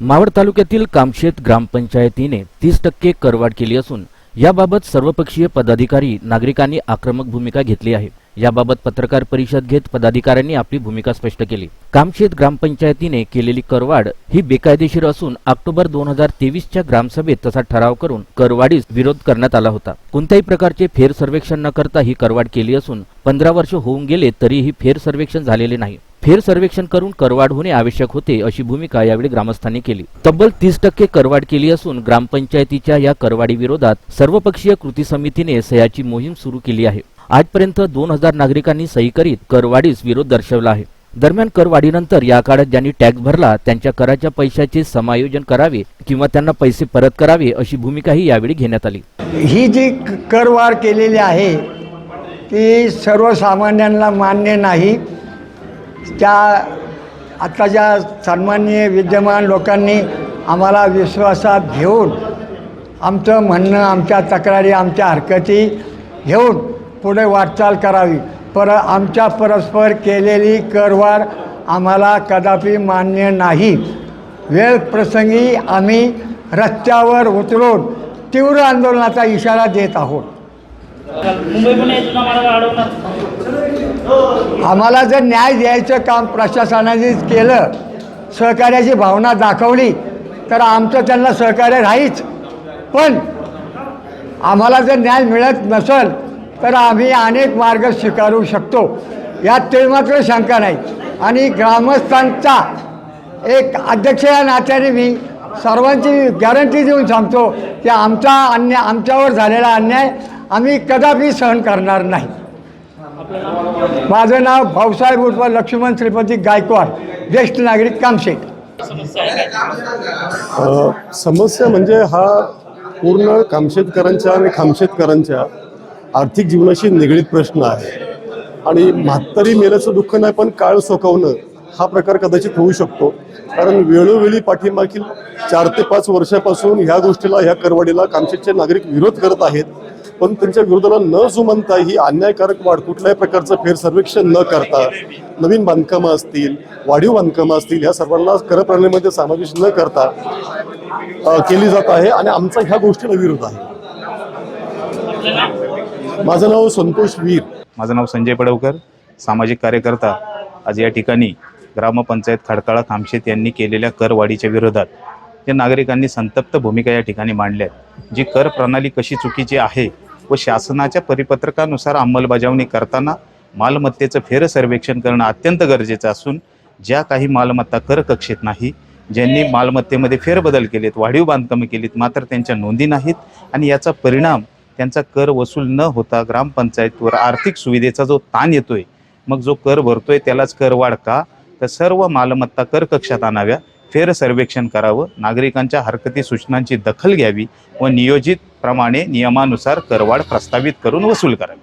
मावळ तालुक्यातील कामशेत ग्रामपंचायतीने तीस टक्के करवाढ केली असून याबाबत सर्वपक्षीय पदाधिकारी नागरिकांनी आक्रमक भूमिका घेतली आहे. याबाबत पत्रकार परिषद घेत पदाधिकाऱ्यांनी आपली भूमिका स्पष्ट केली. कामशेत ग्रामपंचायतीने केलेली करवाढ ही बेकायदेशीर असून ऑक्टोबर दोन हजार तेवीसच्या ग्रामसभेत तसा ठराव करून करवाढीस विरोध करण्यात आला होता. कोणत्याही प्रकारचे फेर सर्वेक्षण न करता ही करवाढ केली असून पंधरा वर्ष होऊन गेले तरीही फेर सर्वेक्षण झालेले नाही. फेर सर्वेक्षण करून करवाढ होणे आवश्यक होते अशी भूमिका यावेळी ग्रामस्थांनी केली. तब्बल तीस टक्के करवाढ केली असून ग्रामपंचायतीच्या या करवाडी विरोधात सर्वपक्षीय कृती समितीने सह्याची मोहीम सुरू केली आहे. आजपर्यंत दोन हजार नागरिकांनी सही करीत करवाढीस विरोध दर्शवला आहे. दरम्यान करवाढीनंतर या काळात ज्यांनी टॅक्स भरला त्यांच्या कराच्या पैशाचे समायोजन करावे किंवा त्यांना पैसे परत करावे अशी भूमिकाही यावेळी घेण्यात आली. ही जी करवाढ केलेली आहे ती सर्वसामान्यांना मान्य नाही. त्या आत्ताच्या सन्माननीय विद्यमान लोकांनी आम्हाला विश्वासात घेऊन आमचं म्हणणं आमच्या तक्रारी आमच्या हरकती घेऊन पुढे वाटचाल करावी. पर आमच्या परस्पर केलेली करवार आम्हाला कदापि मान्य नाही. वेळ प्रसंगी आम्ही रस्त्यावर उतरून तीव्र आंदोलनाचा इशारा देत आहोत. मुंबई पुणे आम्हाला जर न्याय द्यायचं काम प्रशासनाने केलं सहकार्याची भावना दाखवली तर आमचं त्यांना सहकार्य राहीच. पण आम्हाला जर न्याय मिळत नसेल तर आम्ही अनेक मार्ग स्वीकारू शकतो. यात ते मात्र शंका नाही. आणि ग्रामस्थांचा एक अध्यक्ष या नात्याने मी सर्वांची गॅरंटी देऊन सांगतो की आमचा अन्याय आमच्यावर झालेला अन्याय आम्ही कदापि सहन करणार नाही. माझं नाव भाऊसाहेब उर्फ लक्ष्मण श्रीपती गायकवाड ज्येष्ठ नागरिक कामशेत. समस्या म्हणजे हा पूर्ण कामशेतकरांच्या आणि खामशेतकरांच्या आर्थिक जीवनाशी निगडीत प्रश्न आहे. आणि म्हातारी मेल्याचं दुःख नाही पण काळ सोकवणं हा प्रकार कदाचित होऊ शकतो. कारण वेळोवेळी पाठीमागील चार ते पाच वर्षापासून ह्या गोष्टीला ह्या करवाडीला कामशेतचे नागरिक विरोध करत आहेत. पण त्यांच्या विरोधाला न जुमनता ही अन्यायकारक वाढ कुठल्याही प्रकारचं फेर सर्वेक्षण न करता नवीन बांधकामं असतील वाढीव बांधकामं असतील ह्या सर्वांना कर प्रणालीमध्ये समावेश न करता केली जात आहे आणि आमचा ह्या गोष्टीला विरोध आहे. माझं नाव संतोष वीर. माझं नाव संजय पडवकर सामाजिक कार्यकर्ता. आज या ठिकाणी ग्रामपंचायत खडकाळा खामशेत यांनी केलेल्या करवाढीच्या विरोधात या नागरिकांनी संतप्त भूमिका या ठिकाणी मांडल्या आहेत. जी कर प्रणाली कशी चुकीची आहे व शासनाच्या परिपत्रकानुसार अंमलबजावणी करताना मालमत्तेचं फेर सर्वेक्षण करणं अत्यंत गरजेचं असून ज्या काही मालमत्ता कर कक्षेत नाही ज्यांनी मालमत्तेमध्ये फेरबदल केलेत वाढीव बांधकामे केलीत मात्र त्यांच्या नोंदी नाहीत आणि याचा परिणाम त्यांचा कर वसूल न होता ग्रामपंचायतवर आर्थिक सुविधेचा जो ताण येतोय मग जो कर भरतोय त्यालाच कर वाढ का? तर सर्व मालमत्ता कर कक्षात आणाव्या फेर सर्वेक्षण करावं नागरिकांच्या हरकती सूचनांची दखल घ्यावी व नियोजित प्रमाणे नियमानुसार करवाढ प्रस्तावित करून वसूल करावी.